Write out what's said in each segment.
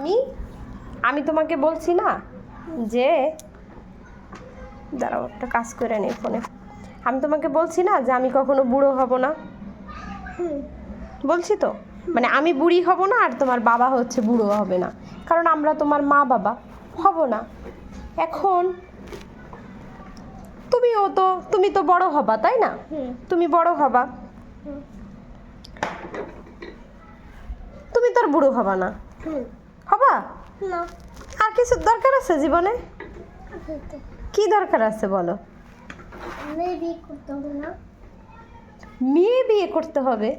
আমি আমি তোমাকে বলছি না যে, দাঁড়াও একটা কাজ করে নেই ফোনে। আমি তোমাকে বলছি না যে আমি কখনো বুড়ো হব না। বলছি তো? মানে আমি বুড়ি হব না আর তোমার বাবা হচ্ছে বুড়ো হবে না। কারণ আমরা তোমার মা বাবা হব না। এখন তুমিও তো, তুমি তো বড় হবা, তাই না? তুমি বড় হবা। তুমি তো আর বুড়ো হবা না। হবা? না। আর কিছু দরকার আছে জীবনে? কি দরকার আছে বলো? মেয়ে বিয়ে করতে হবে না। মেয়ে বিয়ে করতে হবে?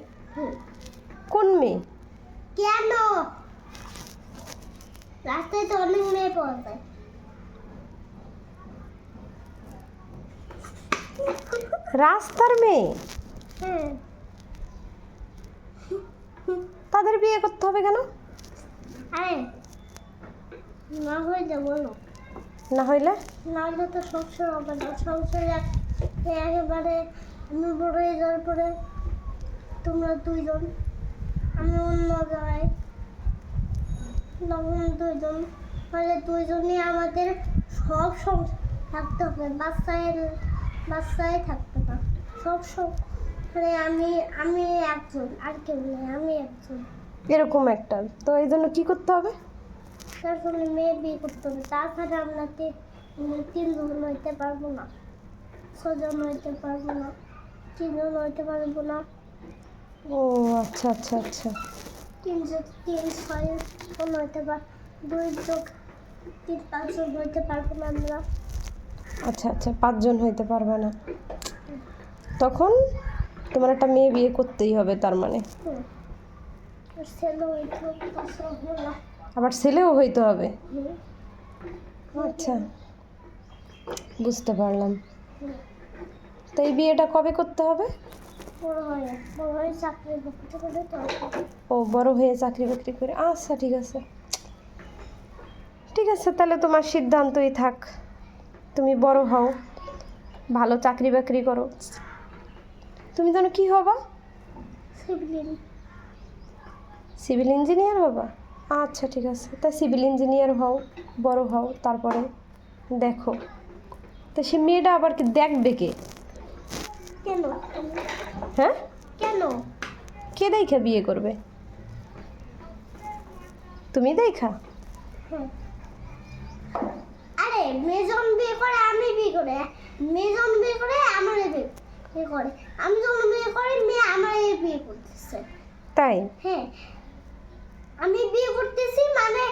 কোন মেয়ে? কেন? রাস্তায় তো অনেক মেয়ে পাওয়া যায়। রাস্তার মেয়ে? হ্যাঁ। তাদের বিয়ে করতে হবে কেন? না যাব বলো না হইলে? না হলে তো সংসার হবে না। সংসারে এক- একেবারে আমি বড় হয়ে যাওয়ার পরে তোমরা দুইজন আমি অন্য জায়গায় তখন দুইজন মানে দুইজনই আমাদের সব সংসার থাকতে হবে। বাচ্চায় বাচ্চায় থাকতে না সব সব মানে আমি আমি একজন আর কেউ নেই আমি একজন। এরকম একটা। তো এই জন্য কি করতে হবে? তার জন্য মেয়ে বিয়ে করতে হবে। তাছাড়া আমরা তিনজন হইতে পারব না। ছজন হইতে পারব না। তিনজন হইতে পারব না। ও আচ্ছা আচ্ছা আচ্ছা। তিনজন তিন ছয় হইতে পার দুই যোগ তিন পাঁচজন হইতে পারব না আমরা। আচ্ছা আচ্ছা পাঁচজন হইতে পারবে না। তখন তোমার একটা মেয়ে বিয়ে করতেই হবে তার মানে হুম। আর ছেলে হইতে হবে না আবার ছেলেও হইতে হবে আচ্ছা বুঝতে পারলাম। তো এই বিয়েটা কবে করতে হবে? ও বড় হয়ে চাকরি বাকরি করে। আচ্ছা ঠিক আছে। ঠিক আছে তাহলে তোমার সিদ্ধান্তই থাক। তুমি বড় হও ভালো চাকরি বাকরি করো। তুমি যেন কি হবা? সিভিল ইঞ্জিনিয়ার হবা আচ্ছা ঠিক আছে। তা সিভিল ইঞ্জিনিয়ার হও বড় হও তারপরে দেখো। তো সে মেয়েটা আবার কি দেখবে কে? কেন? হ্যাঁ? কেন? কে দেখা বিয়ে করবে? তুমি দেখা? হ্যাঁ। আরে মেজন বিয়ে করে আমি বিয়ে করে। মেজন বিয়ে করে আমার বিয়ে বিয়ে করে। আমি যখন বিয়ে করি মেয়ে আমার বিয়ে করতেছে। তাই? হ্যাঁ। আমি বিয়ে করতেছি মানে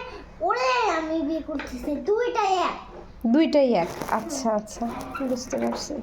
ওরে আমি বিয়ে করতেছি, দুইটাই এক। দুইটাই এক। আচ্ছা আচ্ছা বুঝতে পারছি।